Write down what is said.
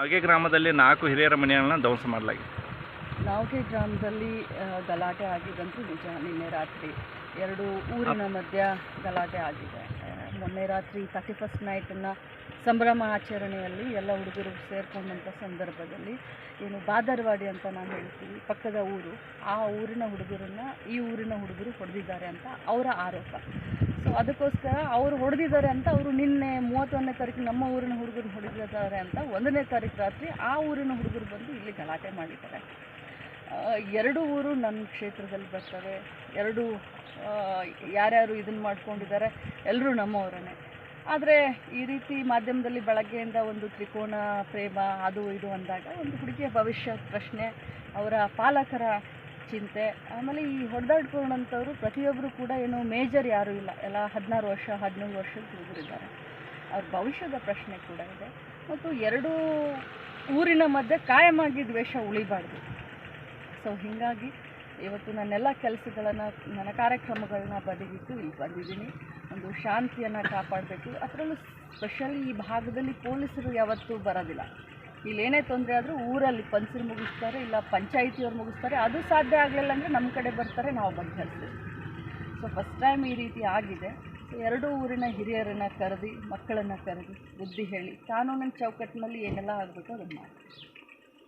ಹಾಗೆ ಗ್ರಾಮದಲ್ಲಿ ನಾಲ್ಕು ಹಿರಿಯರ ಮನೆಗಳನ್ನ ಧ್ವಂಸ ಮಾಡಲಾಗಿದೆ. ನಾವಿಗೆ ಗ್ರಾಮದಲ್ಲಿ ಗಲಾಟೆ ಆಗಿದ್ದಂತೂ ನಿಜ. ನಿನ್ನೆ ರಾತ್ರಿ ಎರಡು ಊರಿನ ಮಧ್ಯ ಗಲಾಟೆ ಆಗಿದೆ. ಮೊನ್ನೆ ರಾತ್ರಿ ತರ್ಟಿ ಫಸ್ಟ್ ನೈಟನ್ನು ಸಂಭ್ರಮ ಆಚರಣೆಯಲ್ಲಿ ಎಲ್ಲ ಹುಡುಗರು ಸೇರಿಕೊಂಡಂಥ ಸಂದರ್ಭದಲ್ಲಿ ಏನು ಬಾದರ್ವಾಡಿ ಅಂತ ನಾವು ಹೇಳ್ತೀವಿ ಪಕ್ಕದ ಊರು. ಆ ಊರಿನ ಹುಡುಗರನ್ನ ಈ ಊರಿನ ಹುಡುಗರು ಹೊಡೆದಿದ್ದಾರೆ ಅಂತ ಅವರ ಆರೋಪ. ಸೊ ಅದಕ್ಕೋಸ್ಕರ ಅವರು ಹೊಡೆದಿದ್ದಾರೆ ಅಂತ ಅವರು ನಿನ್ನೆ ಮೂವತ್ತೊಂದನೇ ತಾರೀಕು ನಮ್ಮ ಊರಿನ ಹುಡುಗರು ಹೊಡೆದಿದ್ದಾರೆ ಅಂತ ಒಂದನೇ ತಾರೀಕು ರಾತ್ರಿ ಆ ಊರಿನ ಹುಡುಗರು ಬಂದು ಇಲ್ಲಿ ಗಲಾಟೆ ಮಾಡಿದ್ದಾರೆ. ಎರಡು ಊರು ನನ್ನ ಕ್ಷೇತ್ರದಲ್ಲಿ ಬರ್ತವೆ. ಎರಡು ಯಾರ್ಯಾರು ಇದನ್ನು ಮಾಡ್ಕೊಂಡಿದ್ದಾರೆ ಎಲ್ಲರೂ ನಮ್ಮವರೇ ಆದರೆ ಈ ರೀತಿ ಮಾಧ್ಯಮದಲ್ಲಿ ಬೆಳಗ್ಗೆಯಿಂದ ಒಂದು ತ್ರಿಕೋನ ಪ್ರೇಮ, ಅದು ಇದು ಅಂದಾಗ ಒಂದು ಹುಡುಗಿಯ ಭವಿಷ್ಯ ಪ್ರಶ್ನೆ, ಅವರ ಪಾಲಕರ ಚಿಂತೆ, ಆಮೇಲೆ ಈ ಹೊಡೆದಾಡ್ಕೊಂಡಂಥವ್ರು ಪ್ರತಿಯೊಬ್ಬರು ಕೂಡ ಏನು ಮೇಜರ್ ಯಾರೂ ಇಲ್ಲ. ಎಲ್ಲ ಹದಿನಾರು ವರ್ಷ ಹದಿನೇಳು ವರ್ಷ ಹುಡುಗರಿದ್ದಾರೆ. ಅವ್ರ ಭವಿಷ್ಯದ ಪ್ರಶ್ನೆ ಕೂಡ ಇದೆ. ಮತ್ತು ಎರಡೂ ಊರಿನ ಮಧ್ಯೆ ಕಾಯಮಾಗಿ ದ್ವೇಷ ಉಳಿಬಾರ್ದು. ಸೊ ಹೀಗಾಗಿ ಇವತ್ತು ನನ್ನೆಲ್ಲ ಕೆಲಸಗಳನ್ನು, ನನ್ನ ಕಾರ್ಯಕ್ರಮಗಳನ್ನ ಬದಿಗಿಟ್ಟು ಇಲ್ಲಿ ಬಂದಿದ್ದೀನಿ. ಒಂದು ಶಾಂತಿಯನ್ನು ಕಾಪಾಡಬೇಕು. ಅದರಲ್ಲೂ ಸ್ಪೆಷಲಿ ಈ ಭಾಗದಲ್ಲಿ ಪೊಲೀಸರು ಯಾವತ್ತೂ ಬರೋದಿಲ್ಲ. ಇಲ್ಲಿ ಏನೇ ತೊಂದರೆ ಆದರೂ ಊರಲ್ಲಿ ಪಂಚರು ಮುಗಿಸ್ತಾರೆ, ಇಲ್ಲ ಪಂಚಾಯಿತಿಯವ್ರು ಮುಗಿಸ್ತಾರೆ. ಅದು ಸಾಧ್ಯ ಆಗಲಿಲ್ಲ ಅಂದರೆ ನಮ್ಮ ಕಡೆ ಬರ್ತಾರೆ, ನಾವು ಬಗೆಹರಿಸ್ತೀವಿ ಸೊ ಫಸ್ಟ್ ಟೈಮ್ ಈ ರೀತಿ ಆಗಿದೆ. ಸೊ ಎರಡೂ ಊರಿನ ಹಿರಿಯರನ್ನು ಕರೆದು, ಮಕ್ಕಳನ್ನು ಕರೆದು ಬುದ್ಧಿ ಹೇಳಿ, ಕಾನೂನಿನ ಚೌಕಟ್ಟಿನಲ್ಲಿ ಏನೆಲ್ಲ ಆಗಬೇಕು ಅದನ್ನು ಮಾಡಿ.